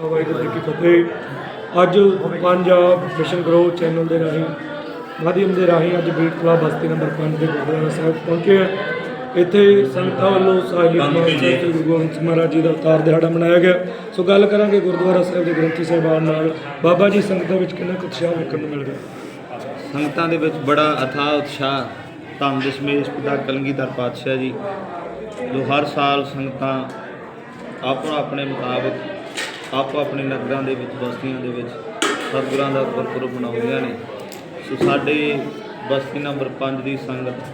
ਖਾਲਸਾ ਵਾਹਿਗੁਰੂ ਜੀ ਕੀ ਫਤਿਹ। ਅੱਜ Punjab mission grow channel ਦੇ ਰਾਹੀਂ ਮਾਧਿਅਮ ਦੇ ਰਾਹੀਂ ਅੱਜ ਬੀਟ ਕਲਾ ਬਸਤੀ ਨੰਬਰ 5 ਦੇ ਗੁਰਦੁਆਰਾ ਸਾਹਿਬ ਪਹੁੰਚੇ ਹਾਂ। ਇੱਥੇ ਸੰਗਤਾਂ ਵੱਲੋਂ ਸਾਹਿਬ ਸ੍ਰੀ ਗੁਰੂ ਗੋਬਿੰਦ ਸਿੰਘ ਮਹਾਰਾਜ ਜੀ ਦਾ ਅਵਤਾਰ ਦਿਹਾੜਾ ਮਨਾਇਆ ਗਿਆ। ਸੋ ਗੱਲ ਕਰਾਂਗੇ ਗੁਰਦੁਆਰਾ ਸਾਹਿਬ ਦੇ ਗ੍ਰੰਥੀ ਸਾਹਿਬਾਨ ਨਾਲ। ਬਾਬਾ ਜੀ ਸੰਗਤਾਂ ਵਿੱਚ ਕਿੰਨਾ ਕੁ ਉਤਸ਼ਾਹ ਵੇਖਣ ਨੂੰ ਮਿਲ ਰਿਹਾ? ਸੰਗਤਾਂ ਦੇ ਵਿੱਚ ਬੜਾ ਅਥਾਹ ਉਤਸ਼ਾਹ। ਧੰਨ ਦਸ਼ਮੇਸ਼ ਪਿਤਾ ਕਲਗੀਧਰ ਪਾਤਸ਼ਾਹ ਜੀ ਜੋ ਹਰ ਸਾਲ ਸੰਗਤਾਂ ਆਪੋ ਆਪਣੇ ਮੁਤਾਬਕ ਆਪੋ ਆਪਣੇ ਨਗਰਾਂ ਦੇ ਵਿੱਚ, ਬਸਤੀਆਂ ਦੇ ਵਿੱਚ, ਸਤਿਗੁਰਾਂ ਦਾ ਗੁਰਪੁਰਬ ਮਨਾਉਂਦੀਆਂ ਨੇ। ਸੋ ਸਾਡੇ ਬਸਤੀ ਨੰਬਰ 5 ਦੀ ਸੰਗਤ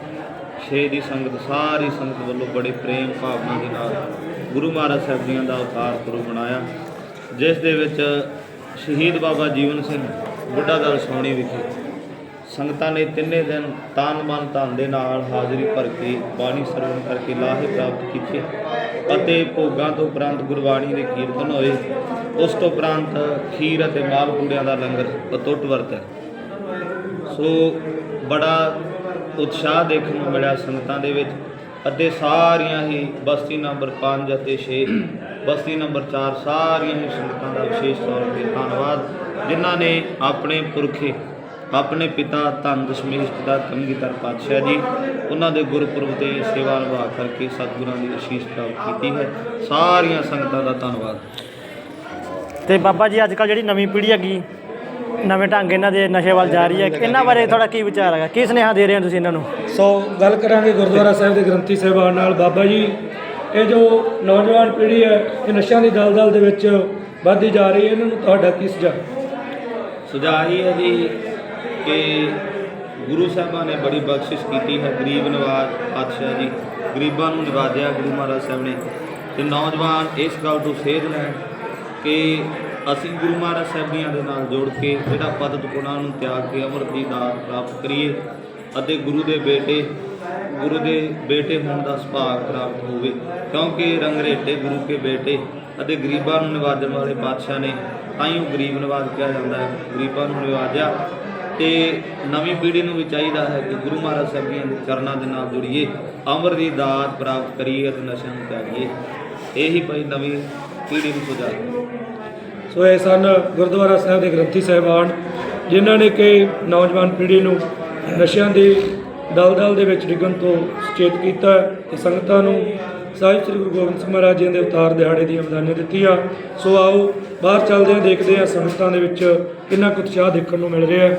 6 ਦੀ ਸੰਗਤ, ਸਾਰੀ ਸੰਗਤ ਵੱਲੋਂ ਬੜੇ ਪ੍ਰੇਮ ਭਾਵਨਾ ਦੇ ਨਾਲ ਗੁਰੂ ਮਹਾਰਾਜ ਸਾਹਿਬ ਜੀਆਂ ਦਾ ਅਵਤਾਰ ਪੁਰਬ ਮਨਾਇਆ। ਜਿਸ ਦੇ ਵਿੱਚ ਸ਼ਹੀਦ ਬਾਬਾ ਜੀਵਨ ਸਿੰਘ, ਬੁੱਢਾ ਦਲ ਸੋਣੀ ਵਿਖੇ ਸੰਗਤਾਂ ਨੇ ਤਿੰਨੇ ਦਿਨ ਤਨ ਮਨ ਧਨ ਦੇ ਨਾਲ ਹਾਜ਼ਰੀ ਭਰ ਕੇ ਬਾਣੀ ਸਰਵਣ ਕਰਕੇ ਲਾਹੇ ਪ੍ਰਾਪਤ ਕੀਤੇ ਅਤੇ ਭੋਗਾਂ ਤੋਂ ਉਪਰੰਤ ਗੁਰਬਾਣੀ ਦੇ ਕੀਰਤਨ ਹੋਏ। ਉਸ ਤੋਂ ਉਪਰੰਤ ਖੀਰ ਅਤੇ ਮਾਲ ਪੂੜਿਆਂ ਦਾ ਲੰਗਰ ਅਤੁੱਟ ਵਰਤਿਆ। ਸੋ ਬੜਾ ਉਤਸ਼ਾਹ ਦੇਖਣ ਨੂੰ ਮਿਲਿਆ ਸੰਗਤਾਂ ਦੇ ਵਿੱਚ ਅਤੇ ਸਾਰੀਆਂ ਹੀ ਬਸਤੀ ਨੰਬਰ 5 ਅਤੇ 6 ਬਸਤੀ ਨੰਬਰ 4 ਸਾਰੀਆਂ ਹੀ ਸੰਗਤਾਂ ਦਾ ਵਿਸ਼ੇਸ਼ ਤੌਰ ਤੇ ਧੰਨਵਾਦ, ਜਿਨ੍ਹਾਂ ਨੇ ਆਪਣੇ ਪੁਰਖੇ ਆਪਣੇ ਪਿਤਾ ਧੰਨ ਦਸ਼ਮੇਸ਼ ਪਿਤਾ ਕਮਗੀਧਰ ਪਾਤਸ਼ਾਹ ਜੀ ਉਹਨਾਂ ਦੇ ਗੁਰਪੁਰਬ ਤੇ ਸੇਵਾ ਨਿਭਾ ਕਰਕੇ ਸਤਿਗੁਰਾਂ ਦੀ ਅਸ਼ੀਸ਼ ਪ੍ਰਾਪਤ ਕੀਤੀ ਹੈ। ਸਾਰੀਆਂ ਸੰਗਤਾਂ ਦਾ ਧੰਨਵਾਦ। ਤੇ ਬਾਬਾ ਜੀ ਅੱਜ ਕੱਲ ਜਿਹੜੀ ਨਵੀਂ ਪੀੜ੍ਹੀ ਹੈਗੀ ਨਵੇਂ ਢੰਗ ਇਹਨਾਂ ਦੇ ਨਸ਼ੇ ਵੱਲ ਜਾ ਰਹੀ ਹੈ। ਇਹਨਾਂ ਬਾਰੇ ਥੋੜਾ ਕੀ ਵਿਚਾਰ ਹੈਗਾ? ਕੀ ਸੁਨੇਹਾ ਦੇ ਰਹੇ ਹੋ ਤੁਸੀਂ ਇਹਨਾਂ ਨੂੰ? ਸੋ ਗੱਲ ਕਰਾਂਗੇ ਗੁਰਦੁਆਰਾ ਸਾਹਿਬ ਦੇ ਗ੍ਰੰਥੀ ਸਾਹਿਬਾਨ ਨਾਲ। ਬਾਬਾ ਜੀ ਇਹ ਜੋ ਨੌਜਵਾਨ ਪੀੜ੍ਹੀ ਹੈ ਇਹ ਨਸ਼ਿਆਂ ਦੀ ਦਲਦਲ ਦੇ ਵਿੱਚ ਵੱਧਦੀ ਜਾ ਰਹੀ ਹੈ। ਇਹਨਾਂ ਨੂੰ ਤੁਹਾਡਾ ਕੀ ਸੁਝਾਅ? ਸੁਝਾਅ ਇਹ ਹੈ ਜੀ ਕਿ ਗੁਰੂ ਸਾਹਿਬਾਂ ਨੇ ਬੜੀ ਬਖਸ਼ਿਸ਼ ਕੀਤੀ ਹੈ। ਗਰੀਬ ਨਿਵਾਜ਼ ਪਾਤਸ਼ਾਹ ਜੀ, ਗਰੀਬਾਂ ਨੂੰ ਨਿਵਾਜਿਆ ਗੁਰੂ ਮਹਾਰਾਜ ਸਾਹਿਬ ਨੇ। ਤੇ ਨੌਜਵਾਨ ਇਸ ਗੱਲ ਤੋਂ ਸੇਧ ਲੈਣ ਕਿ ਅਸੀਂ ਗੁਰੂ ਮਹਾਰਾਜ ਸਾਹਿਬੀਆਂ ਦੇ ਨਾਲ ਜੁੜ ਕੇ ਜਿਹੜਾ ਪਦਤ ਗੁਣਾਂ ਨੂੰ ਤਿਆਗ ਕੇ ਅਮਰ ਦੀ ਦਾਤ ਪ੍ਰਾਪਤ ਕਰੀਏ ਅਤੇ ਗੁਰੂ ਦੇ ਬੇਟੇ, ਗੁਰੂ ਦੇ ਬੇਟੇ ਹੋਣ ਦਾ ਸੁਭਾਗ ਪ੍ਰਾਪਤ ਹੋਵੇ। ਕਿਉਂਕਿ ਰੰਗਰੇਟੇ ਗੁਰੂ ਕੇ ਬੇਟੇ ਅਤੇ ਗਰੀਬਾਂ ਨੂੰ ਨਿਵਾਜਣ ਵਾਲੇ ਪਾਤਸ਼ਾਹ ਨੇ, ਤਾਂ ਹੀ ਉਹ ਗਰੀਬ ਨਿਵਾਜ਼ ਕਿਹਾ ਜਾਂਦਾ ਹੈ। ਗਰੀਬਾਂ ਨੂੰ ਨਿਵਾਜਿਆ ਤੇ ਨਵੀਂ ਪੀੜ੍ਹੀ ਨੂੰ ਵੀ ਚਾਹੀਦਾ ਹੈ ਕਿ ਗੁਰੂ ਮਹਾਰਾਜ ਸਾਹਿਬ ਦੀਆਂ ਚਰਨਾਂ ਦੇ ਨਾਲ ਜੁੜੀਏ, ਅਮਰ ਦੀ ਦਾਤ ਪ੍ਰਾਪਤ ਕਰੀਏ ਅਤੇ ਨਸ਼ਿਆਂ ਨੂੰ ਤਿਆਗੀਏ। ਇਹੀ ਭਾਈ ਨਵੀਂ ਪੀੜ੍ਹੀ ਨੂੰ ਸੁਝਾਅ ਸੋ ਇਹ ਸਨ ਗੁਰਦੁਆਰਾ ਸਾਹਿਬ ਦੇ ਗ੍ਰੰਥੀ ਸਾਹਿਬਾਨ, ਜਿਨ੍ਹਾਂ ਨੇ ਕਿ ਨੌਜਵਾਨ ਪੀੜ੍ਹੀ ਨੂੰ ਨਸ਼ਿਆਂ ਦੀ ਦਲਦਲ ਦੇ ਵਿੱਚ ਡਿੱਗਣ ਤੋਂ ਸੁਚੇਤ ਕੀਤਾ ਹੈ ਤੇ ਸੰਗਤਾਂ ਨੂੰ ਸਾਹਿਬ ਸ੍ਰੀ ਗੁਰੂ ਗੋਬਿੰਦ ਸਿੰਘ ਮਹਾਰਾਜ ਜੀ ਦੇ ਅਵਤਾਰ ਦਿਹਾੜੇ ਦੀ ਦੀਆਂ ਦਿੱਤੀ ਆ ਸੋ ਆਓ ਬਾਹਰ ਚੱਲਦੇ ਹਾਂ, ਦੇਖਦੇ ਹਾਂ ਸੰਗਤਾਂ ਦੇ ਵਿੱਚ ਕਿੰਨਾ ਕੁ ਉਤਸ਼ਾਹ ਦੇਖਣ ਨੂੰ ਮਿਲ ਰਿਹਾ ਹੈ।